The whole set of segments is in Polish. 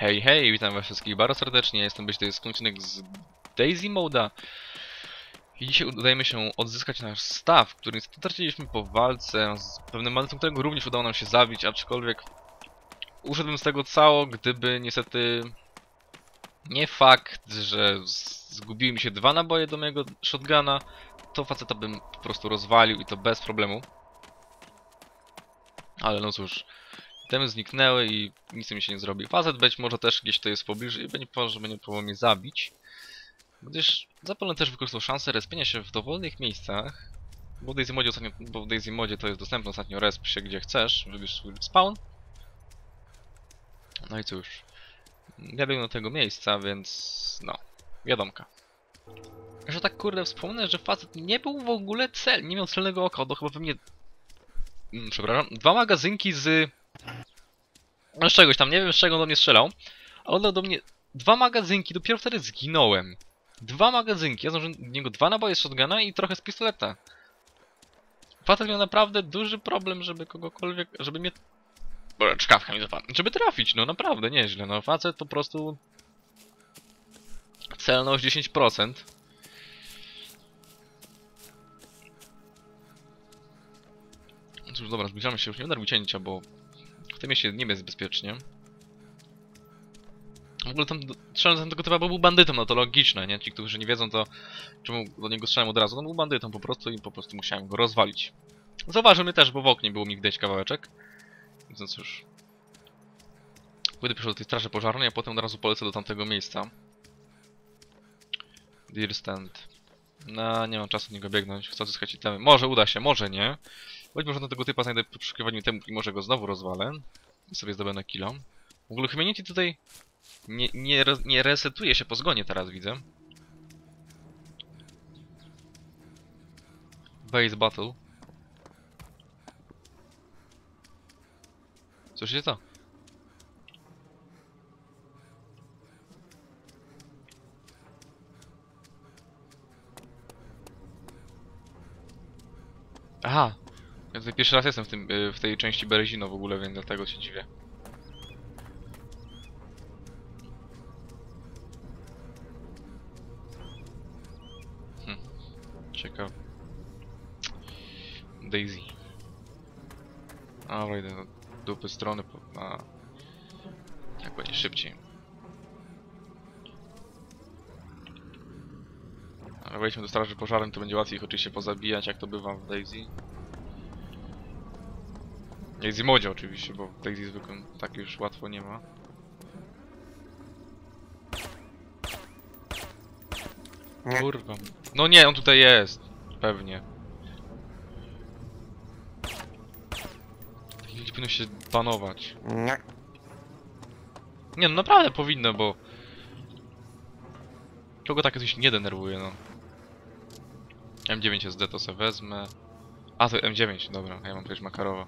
Hej, hej, witam was wszystkich bardzo serdecznie, jestem być to jest kończynek z Daisy Moda. I dzisiaj udajemy się odzyskać nasz staw, który straciliśmy po walce z pewnym bandytą, którego również udało nam się zabić, aczkolwiek uszedłbym z tego cało, gdyby niestety nie fakt, że zgubiły mi się dwa naboje do mojego shotguna, to faceta bym po prostu rozwalił i to bez problemu. Ale no cóż, Temy zniknęły i nic mi się nie zrobi. Facet być może też gdzieś to jest w pobliżu i będzie może będzie próbował mnie zabić. Gdyż zapewne też wykorzystał szansę respienia się w dowolnych miejscach. Bo w Daisy Modzie, ostatnio, bo w Daisy Modzie to jest dostępne ostatnio resp się gdzie chcesz, wybierz swój spawn. No i cóż. Jadę do tego miejsca, więc no, wiadomka. Że tak kurde wspomnę, że facet nie był w ogóle cel, nie miał celnego oka, do chyba pewnie... Mm, Przepraszam, dwa magazynki z no z czegoś tam, nie wiem z czego on do mnie strzelał. Ale on dał do mnie dwa magazynki, dopiero wtedy zginąłem. Dwa magazynki, ja zdążyłem w niego dwa naboje z shotguna i trochę z pistoleta. Facet miał naprawdę duży problem, żeby kogokolwiek, żeby mnie... Czkawka mi zapadła. Żeby trafić, no naprawdę, nieźle. No facet po prostu... Celność 10%. Cóż, dobra, zbliżamy się już, nie udarł cięcia, bo w tym mieście nie jest bezpiecznie. W ogóle tam strzelam do tego typa, bo był bandytą, no to logiczne, nie? Ci, którzy nie wiedzą, to czemu do niego strzelałem od razu. No był bandytą po prostu i po prostu musiałem go rozwalić. Zauważył mnie też, bo w oknie było mi widać kawałeczek. Więc no cóż. Pójdę pierwszy do tej straży pożarnej, a potem od razu polecę do tamtego miejsca. Deer stand. No, nie mam czasu do niego biegnąć, chcę odzyskać itemy. Może uda się, może nie. Być może na tego typa znajdę po poszukiwaniu temu i może go znowu rozwalę. I sobie zdobędę kilo. W ogóle Humanity tutaj nie, nie, nie resetuje się po zgonie teraz widzę. Base Battle. Słyszycie to? Aha, tutaj pierwszy raz jestem w, tym, y, w tej części Berezino w ogóle, więc dlatego się dziwię. Hm. Ciekawe. Daisy. A, wejdę do dupy strony, po- a... Jak będzie szybciej. Ale wejdźmy do straży pożarnej, to będzie łatwiej ich oczywiście pozabijać, jak to bywa w Daisy. Daisy modzie oczywiście, bo w Daisy zwykłym tak już łatwo nie ma. Nie. Kurwa. No nie, on tutaj jest. Pewnie. Ludzi powinno się banować. Nie. Nie no naprawdę powinno, bo... Czego tak coś nie denerwuje, no. M9 jest D, to se wezmę. A, to M9, dobra, ja mam przecież Makarowa.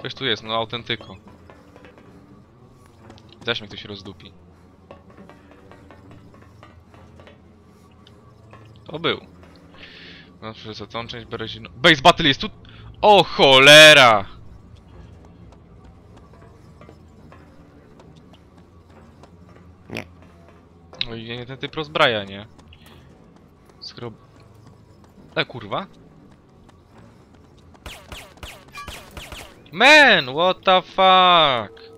Ktoś tu jest, no autentyko. Zaś mnie ktoś rozdupi. To był. No przecież co, tą część Berezino... Base Battle jest tu... O cholera! Nie. No i nie ten typ rozbraja, nie? Skoro... E, kurwa? Man, what the fuck?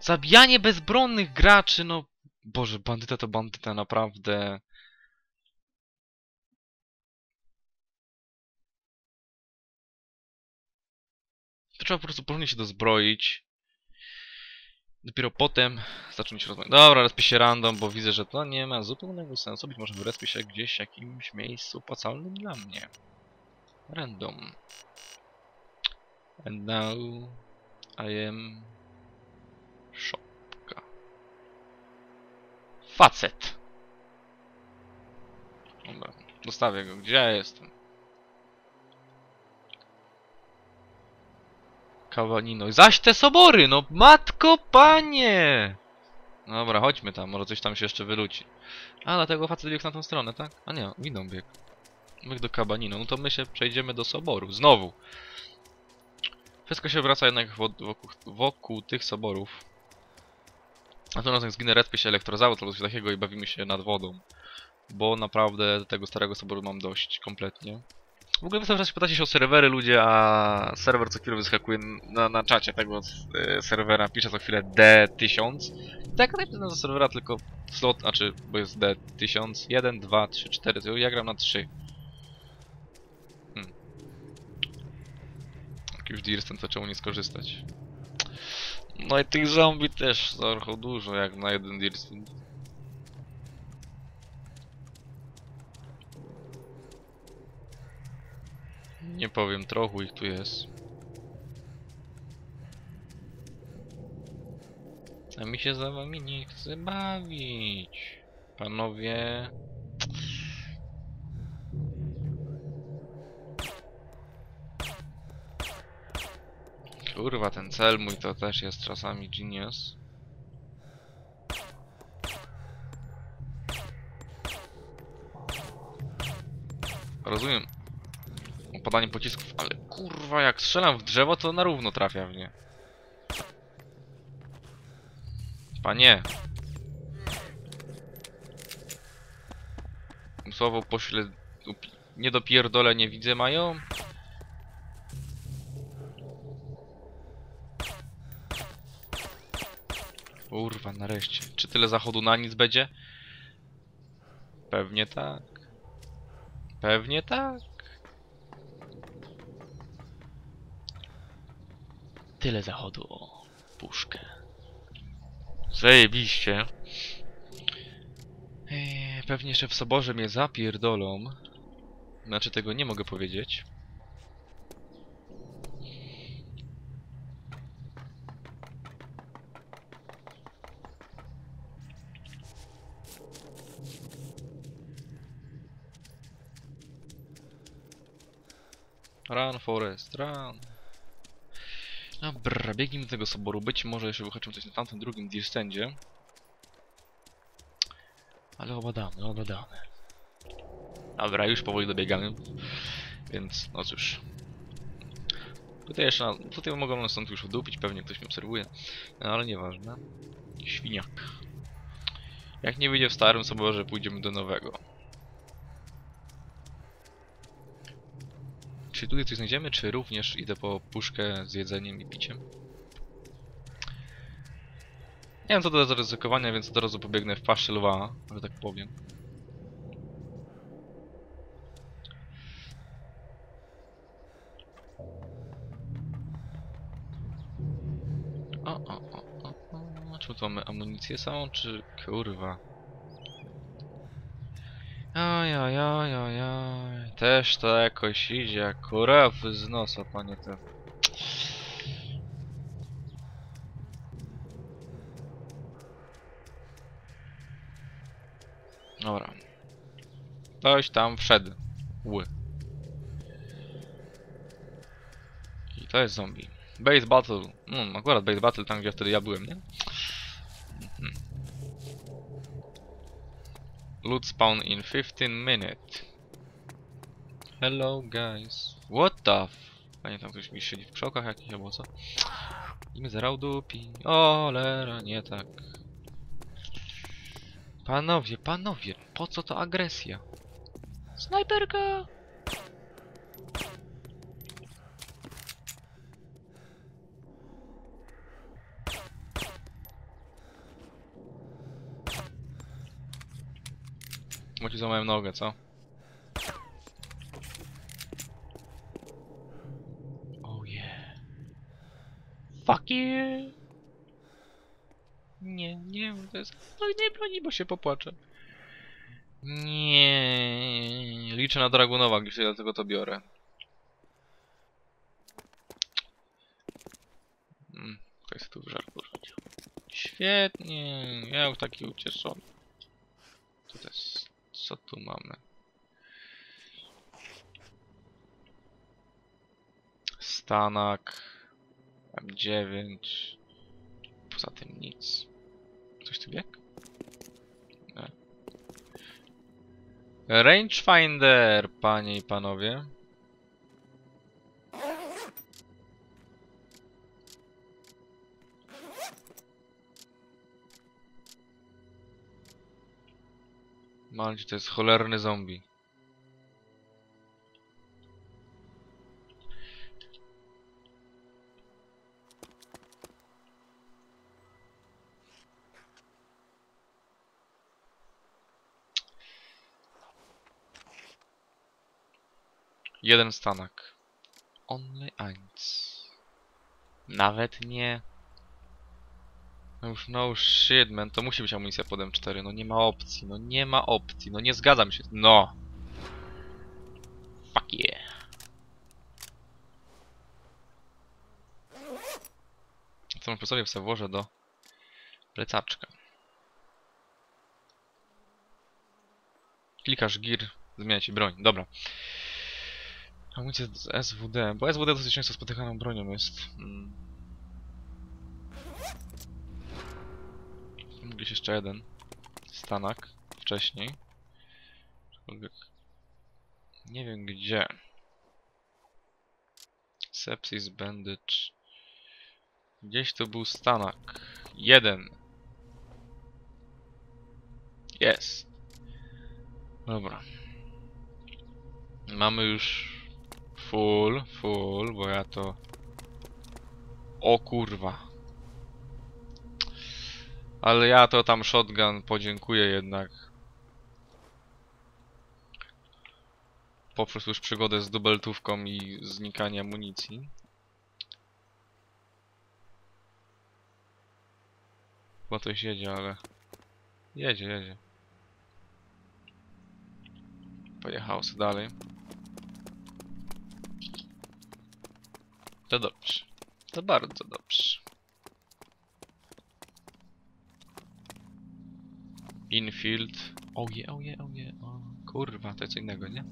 Zabijanie bezbronnych graczy, no... Boże, bandyta to bandyta, naprawdę. To trzeba po prostu porządnie się dozbroić. Dopiero potem zacząć rozmawiać. Dobra, respię się random, bo widzę, że to nie ma zupełnego sensu. Być może wyrespię się gdzieś w jakimś miejscu opłacalnym dla mnie. Random. And now I am szopka. Facet. Dobra, zostawię go. Gdzie ja jestem? Kawanino. Zaś te sobory, no matko panie! Dobra, chodźmy tam, może coś tam się jeszcze wyluci. A, dlatego facet biegł na tą stronę, tak? A nie, winą bieg. Bieg do Kabanino, no to my się przejdziemy do soboru, znowu. Wszystko się wraca jednak wo- wokół, wokół tych soborów. Natomiast jak zginę, respię się elektrozawód albo coś takiego i bawimy się nad wodą. Bo naprawdę tego starego soboru mam dość kompletnie. W ogóle wystarczy się pytacie się o serwery ludzie, a serwer co chwilę wyskakuje na, na czacie tego e, serwera, pisze co chwilę D1000. Tak, jest nazwa serwera, tylko slot, znaczy, bo jest D1000, 1, 2, 3, 4, to ja gram na 3. Hmm. Jak już Dirsten, czemu nie skorzystać? No i tych zombie też trochę dużo, jak na jeden Dirsten. Nie powiem, trochę ich tu jest. A mi się za wami nie chce bawić. Panowie. Kurwa, ten cel mój to też jest czasami genius. Rozumiem opadanie pocisków, ale kurwa jak strzelam w drzewo to na równo trafia w nie. Panie. Słowo pośle... Nie dopierdolę, nie widzę mają? Kurwa, nareszcie. Czy tyle zachodu na nic będzie? Pewnie tak. Pewnie tak. Tyle zachodu o puszkę. Zajebiście. Eee, pewnie jeszcze w soborze mnie zapierdolą. Znaczy tego nie mogę powiedzieć. Run, Forest, run. Dobra, biegnijmy do tego soboru. Być może jeszcze wyhaczymy coś na tamtym drugim Dirstendzie. Ale obadamy, obadamy. Dobra, już powoli dobiegamy. Więc, no cóż. Tutaj jeszcze, tutaj mogą nas stąd już udupić, pewnie ktoś mnie obserwuje. No, ale nieważne. Świniak. Jak nie wyjdzie w starym soborze, pójdziemy do nowego. Czy tutaj coś znajdziemy, czy również idę po puszkę z jedzeniem i piciem? Nie wiem co to jest za ryzykowania, więc od razu pobiegnę w paszę lwa, że tak powiem. O, o, o, o, o. Czy tu mamy amunicję samą, czy kurwa? Ajajajajaj. Też to jakoś idzie, jak kurew z nosa, panie te. Dobra. Ktoś tam wszedł. Ły. I to jest zombie. Base Battle. No, akurat Base Battle tam, gdzie wtedy ja byłem, nie? Loot spawn in 15 minutes. Hello guys. What the f... Panie tam ktoś mi siedzi w krzokach jakichś albo co? I mnie zarał dupi. O, lera, nie tak. Panowie, panowie, po co to agresja? Snajperka! Ci złamałem nogę, co? Oh yeah. Fuck you! Nie, nie, to jest... No i nie broni, bo się popłaczę. Nie, liczę na Dragunowa, gdzieś dlatego to biorę. Mm, ktoś się tu w żarku rzucił. Świetnie, ja już taki ucieszony. To jest? Co tu mamy? Stanak. M9. Poza tym nic. Coś tu bieg? Nie. Rangefinder, panie i panowie. Malci to jest cholerny zombie. Jeden stanak. Only eins. Nawet nie. No już no shit man, to musi być amunicja pod M4, no nie ma opcji, no nie ma opcji, no nie zgadzam się, no. Fuck yeah. Co mam sobie sobie włożę do plecaczka. Klikasz gir, zmienia ci broń, dobra. Amunicja z SWD, bo SWD dosyć często spotykaną bronią jest. Mm. Gdzieś jeszcze jeden stanak wcześniej. Nie wiem gdzie. Sepsis bandage. Gdzieś to był stanak. Jeden. Jest. Dobra. Mamy już full, full, bo ja to... O kurwa. Ale ja to tam shotgun podziękuję jednak. Poprzez już przygodę z dubeltówką i znikanie amunicji. Bo coś jedzie, ale... Jedzie, jedzie. Pojechało sobie dalej. To dobrze. To bardzo dobrze. Infield. Oje, oje, oje. O, kurwa, to jest co innego, nie?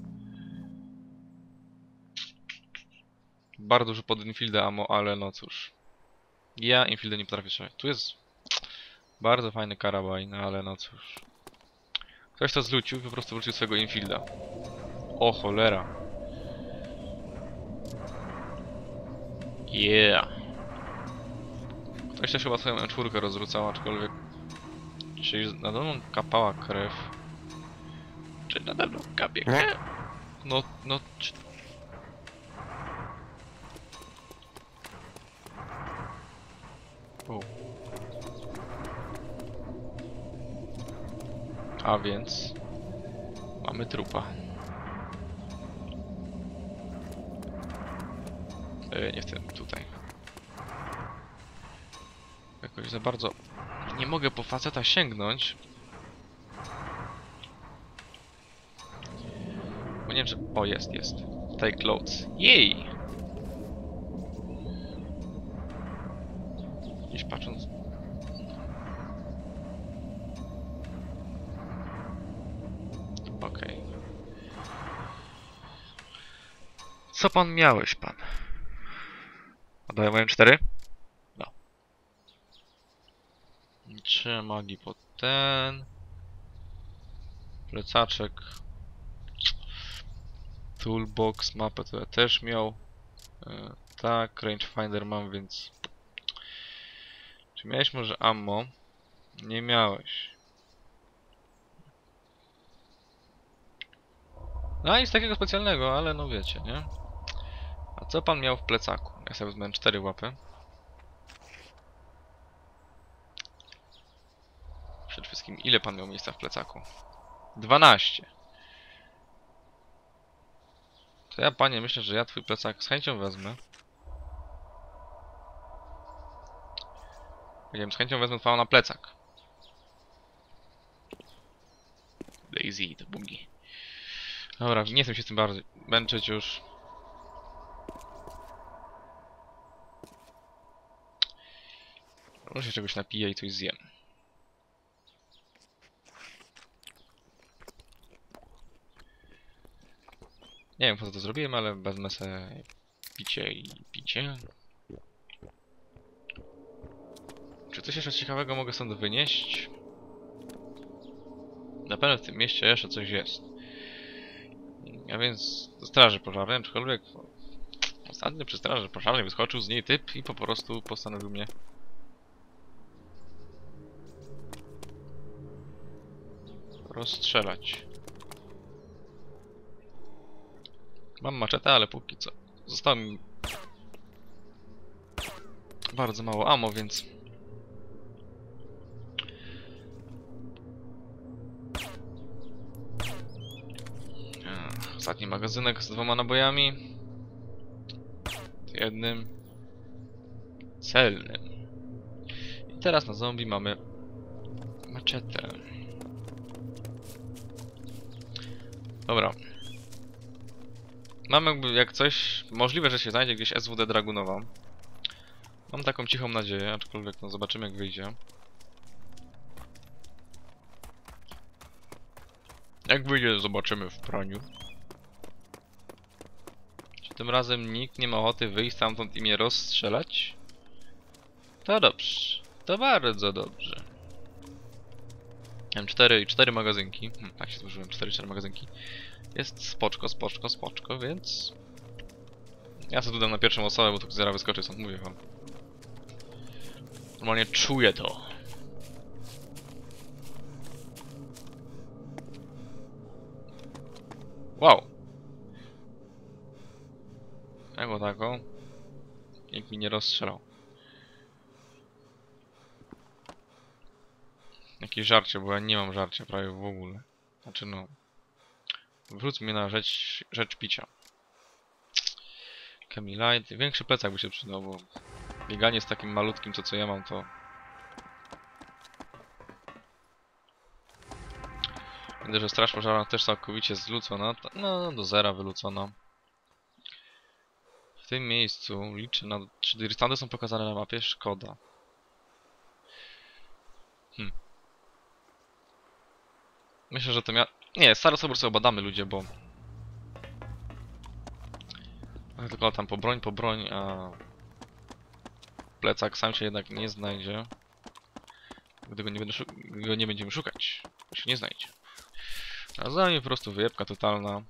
Bardzo dużo pod Infielda ammo, ale no cóż. Ja Infielda nie potrafię strzelać. Tu jest bardzo fajny karabin, ale no cóż. Ktoś to zlucił i po prostu wrócił swojego Infielda. O cholera. Yeah. Ktoś też chyba swoją M4 rozrzucał, aczkolwiek... Czy nadal mu kapała krew? Czy nadal mu kapie krew? No, no... Czy... O. A więc... Mamy trupa. E, nie w tym, tutaj. Jakoś za bardzo nie mogę po faceta sięgnąć. Bo nie wiem, czy... O, jest, jest. Take loads. Jej! Gdzieś patrząc... Okej. Co pan miałeś, pan? Oddaję 4? No. Trzy magii pod ten. Plecaczek. Toolbox, mapę to ja też miał. E, tak, rangefinder mam, więc... Czy miałeś może ammo? Nie miałeś. No nic takiego specjalnego, ale no wiecie, nie? A co pan miał w plecaku? Ja sobie wezmę cztery łapy. Wszystkim, ile pan miał miejsca w plecaku? 12. To ja, panie, myślę, że ja twój plecak z chęcią wezmę. Nie wiem, z chęcią wezmę twoją na plecak. Daisy, to bugi. Dobra, nie chcę się z tym bardziej męczyć już. Może się czegoś napiję i coś zjem. Nie wiem po co to zrobiłem, ale wezmę sobie picie i picie. Czy coś jeszcze ciekawego mogę stąd wynieść? Na pewno w tym mieście jeszcze coś jest. A więc do straży pożarnej, aczkolwiek ostatnio przy straży pożarnej wyskoczył z niej typ i po prostu postanowił mnie rozstrzelać. Mam maczetę, ale póki co zostało mi bardzo mało ammo, więc Ostatni magazynek z dwoma nabojami. Jednym celnym. I teraz na zombie mamy maczetę. Dobra. Mam jakby jak coś, możliwe, że się znajdzie gdzieś SWD Dragunowa. Mam taką cichą nadzieję, aczkolwiek no zobaczymy jak wyjdzie. Jak wyjdzie, zobaczymy w praniu. Czy tym razem nikt nie ma ochoty wyjść stamtąd i mnie rozstrzelać? To dobrze. To bardzo dobrze. Mam 4 i 4 magazynki. Hmm, tak się złożyłem, 4 4 magazynki. Jest spoczko, spoczko, spoczko, więc... Ja sobie tu dam na pierwszą osobę, bo tu zaraz wyskoczy stąd, mówię wam. Normalnie czuję to. Wow. Jako tako. Nikt mi nie rozstrzelał. Jakieś żarcie, bo ja nie mam żarcia prawie w ogóle. Znaczy no... Wróć mnie na rzecz, rzecz picia. Light. Większy plecak by się przydał, bo bieganie z takim malutkim, co co ja mam, to... Widzę, że straż pożarna też całkowicie zlucona. No, do zera wylucona. W tym miejscu liczę na... Czy dystanty są pokazane na mapie? Szkoda. Hmm. Myślę, że to mia... Nie, stary sobie sobie badamy ludzie, bo... Tylko tam po broń, po broń, a... Plecak sam się jednak nie znajdzie. Gdy go nie, będę go nie będziemy szukać. To się nie znajdzie. A za po prostu wyjebka totalna.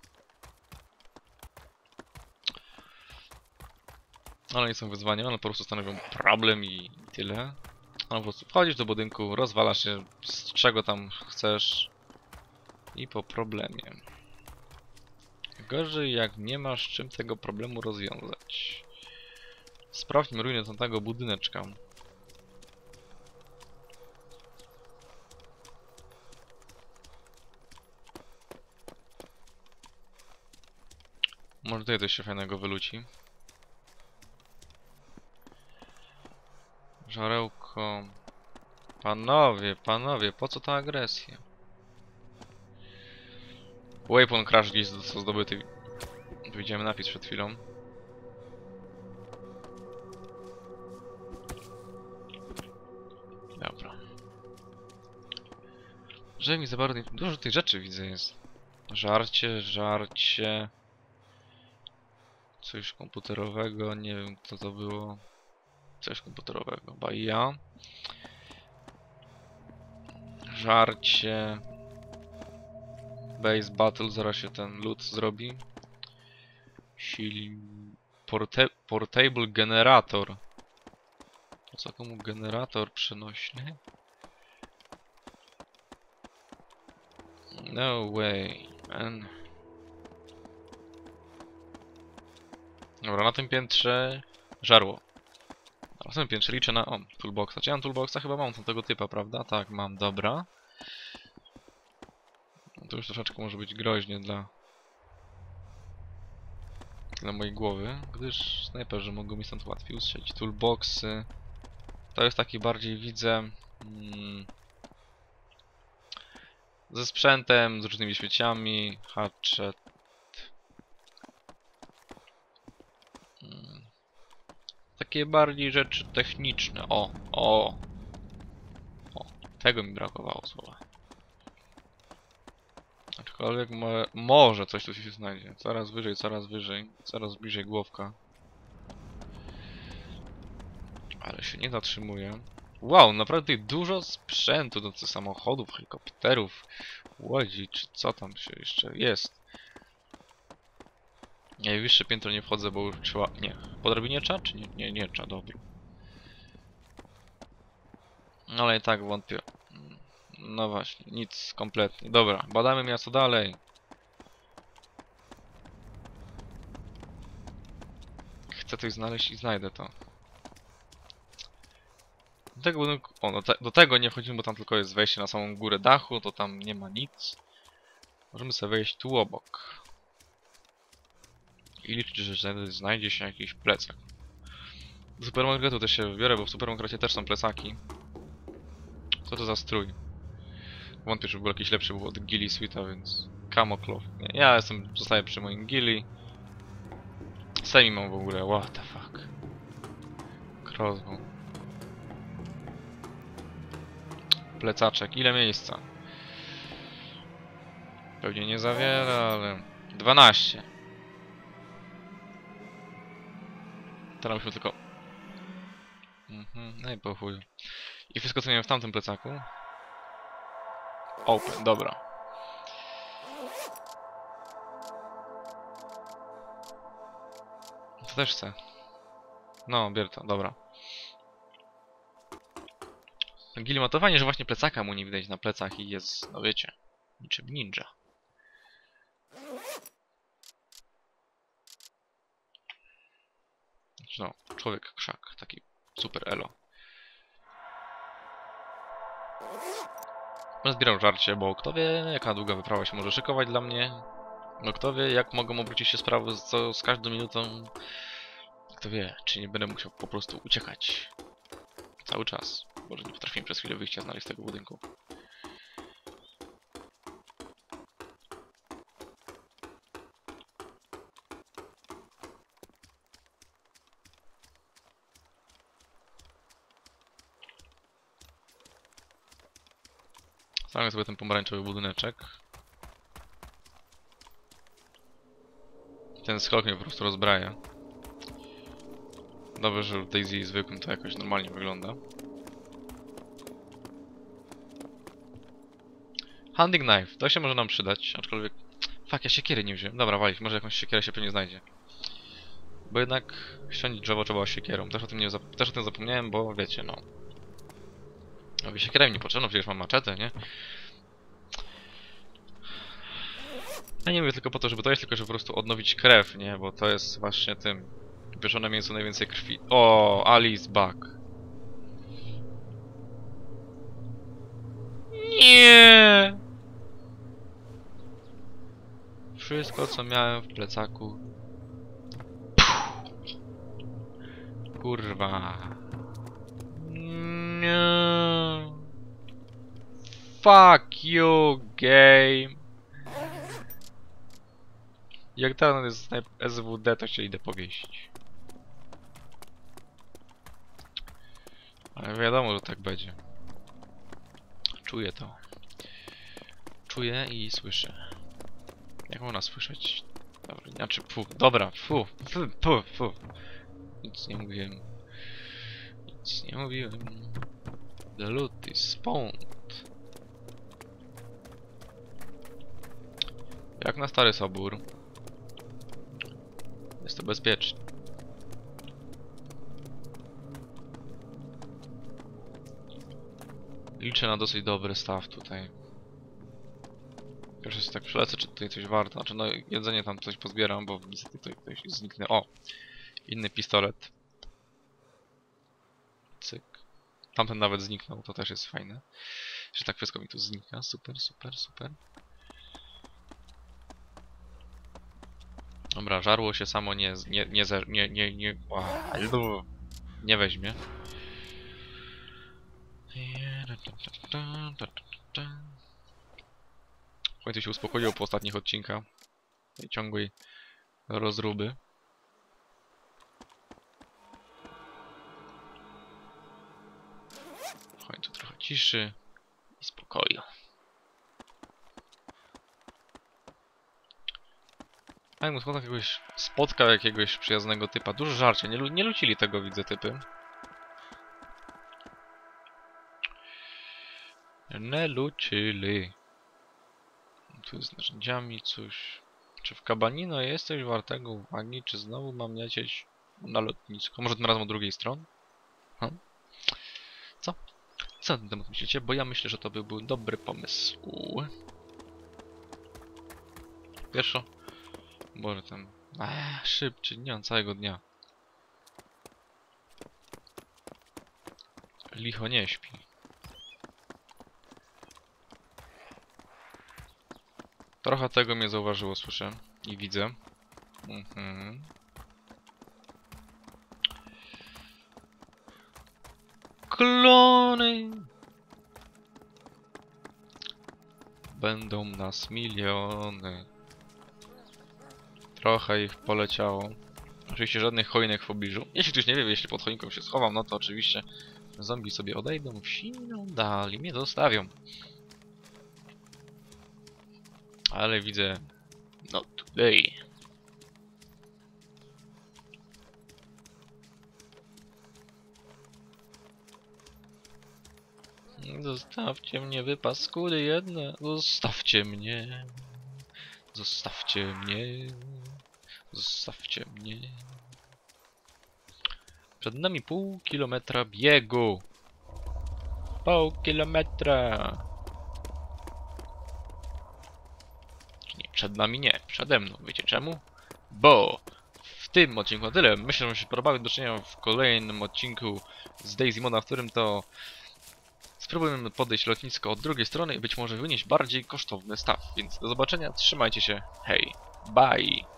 Ale nie są wyzwania, one po prostu stanowią problem i tyle. Ale po prostu wchodzisz do budynku, rozwalasz się z czego tam chcesz i po problemie. Gorzej jak nie masz czym tego problemu rozwiązać. Sprawdźmy ruinę tamtego budyneczka. Może tutaj coś się fajnego wyluci. Żarełko. Panowie, panowie, po co ta agresja? Waypoint Crash gdzieś został zdobyty. Widziałem napis przed chwilą. Dobra. Że mi za bardzo... Dużo tych rzeczy widzę jest. Żarcie, żarcie... Coś komputerowego, nie wiem co to było. Coś komputerowego, baja. Żarcie... Base Battle, zaraz się ten loot zrobi. Porta portable Generator. Co komu generator przenośny? No way, man. Dobra, na tym piętrze żarło. Na tym piętrze liczę na... O, toolboxa. Czy ja mam toolboxa? Chyba mam tego typa, prawda? Tak, mam, dobra. To już troszeczkę może być groźnie dla... Dla mojej głowy, gdyż snajperzy mogą mi stąd łatwiej ustrzelić. Toolboxy... To jest taki bardziej, widzę... Mm, ze sprzętem, z różnymi świeciami, hatchet... Mm, takie bardziej rzeczy techniczne. O, o. O, tego mi brakowało słowa. Aczkolwiek mo może coś tu się znajdzie. Coraz wyżej, coraz wyżej. Coraz bliżej głowka. Ale się nie zatrzymuje. Wow, naprawdę dużo sprzętu do tych samochodów, helikopterów, łodzi, czy co tam się jeszcze jest. Najwyższe piętro nie wchodzę, bo już trzeba... Nie. Po drabinie trzeba, czy nie? Nie, nie trzeba, dobra. No ale i tak wątpię. No właśnie, nic kompletnie. Dobra, badamy miasto dalej. Chcę coś znaleźć i znajdę to. Do tego budynku... O, do, te, do tego nie wchodzimy, bo tam tylko jest wejście na samą górę dachu, to tam nie ma nic. Możemy sobie wejść tu obok. I liczyć, że znajdzie się jakiś plecak. Do supermarketu też się wybiorę, bo w supermarkecie też są plecaki. Co to za strój? Wątpię, że był jakiś lepszy był od Gilly Sweeta, więc... Nie, ja jestem, zostaję przy moim Gilly. Semi mam w ogóle, what the fuck. Crossbow. Plecaczek, ile miejsca? Pewnie nie za wiele, ale... 12. Teraz musimy tylko... Mhm, no i po. I wszystko co miałem w tamtym plecaku. Open, dobra. To też chcę. No, bier to, dobra. Gilimatowanie, że właśnie plecaka mu nie widać na plecach i jest, no wiecie, niczym ninja. No, człowiek krzak, taki super elo. Zbieram żarcie, bo kto wie, jaka długa wyprawa się może szykować dla mnie. No kto wie, jak mogą obrócić się sprawy z, co, z każdą minutą. Kto wie, czy nie będę musiał po prostu uciekać. Cały czas. Może nie potrafiłem przez chwilę wyjścia znaleźć z tego budynku. Stawiam sobie ten pomarańczowy budyneczek. Ten skok mnie po prostu rozbraja. Dobrze, że w Daisy zwykłym to jakoś normalnie wygląda. Hunting knife, to się może nam przydać, aczkolwiek... Fuck, ja siekiery nie wziąłem. Dobra, walić, może jakąś siekierę się pewnie znajdzie. Bo jednak ściąć drzewo trzeba siekierą. Też o tym, nie też o tym zapomniałem, bo wiecie, no... No, mi nie potrzebno, przecież mam maczetę, nie? Ja nie mówię tylko po to, żeby to jest, tylko żeby po prostu odnowić krew, nie? Bo to jest właśnie tym... Pieczone mięso najwięcej krwi. O, Alice Buck. Nie. Wszystko, co miałem w plecaku. Kurwa. Nie. Fuck you, game. Jak teraz jest SWD, to się idę powiesić. Ale wiadomo, że tak będzie. Czuję to. Czuję i słyszę. Jak można słyszeć? Dobra, znaczy, fu, dobra, fu, fu, fu, fu. Nic nie mówiłem. Nic nie mówiłem. The loot is spawned. Jak na stary sobór. Jest to bezpieczne. Liczę na dosyć dobry staw tutaj. Pierwszy się tak przelecę, czy tutaj coś warto. Znaczy, no jedzenie tam coś pozbieram, bo niestety tutaj ktoś zniknę. O! Inny pistolet. Cyk. Tamten nawet zniknął, to też jest fajne. Że tak wszystko mi tu znika. Super, super, super. Dobra, żarło się samo nie, nie, nie, nie, nie, nie, nie weźmie. Końcu się uspokoiło po ostatnich odcinkach tej ciągłej rozruby. W końcu trochę ciszy i spokoju. A jakbym spotkał jakiegoś, spotkał jakiegoś przyjaznego typa. Dużo żarcia, nie, nie lucili tego, widzę, typy. Nie lucili. Tu jest narzędziami coś. Czy w Kabanino jest coś wartego uwagi? Czy znowu mam lecieć na lotnisko? Może tym razem od drugiej strony? Hm? Co? Co na ten temat myślicie? Bo ja myślę, że to by był dobry pomysł. Pierwszo. Boże tam. Szybciej, nie mam całego dnia. Licho nie śpi. Trochę tego mnie zauważyło, słyszę i widzę. Mhm. Klony! Będą nas miliony. Trochę ich poleciało. Oczywiście żadnych choinek w pobliżu. Jeśli ktoś nie wie, jeśli pod choinką się schowam, no to oczywiście zombie sobie odejdą w siną dal i mnie zostawią. Ale widzę... Not today. Zostawcie mnie, wy paskudy jedne. Zostawcie mnie. Zostawcie mnie. Zostawcie mnie. Przed nami pół kilometra biegu. Pół kilometra. Nie, przed nami nie, przede mną. Wiecie czemu? Bo w tym odcinku na tyle. Myślę, że się podobały do czynienia w kolejnym odcinku z Daisy Moda, w którym to spróbujemy podejść lotnisko od drugiej strony i być może wynieść bardziej kosztowny staw. Więc do zobaczenia, trzymajcie się, hej, bye!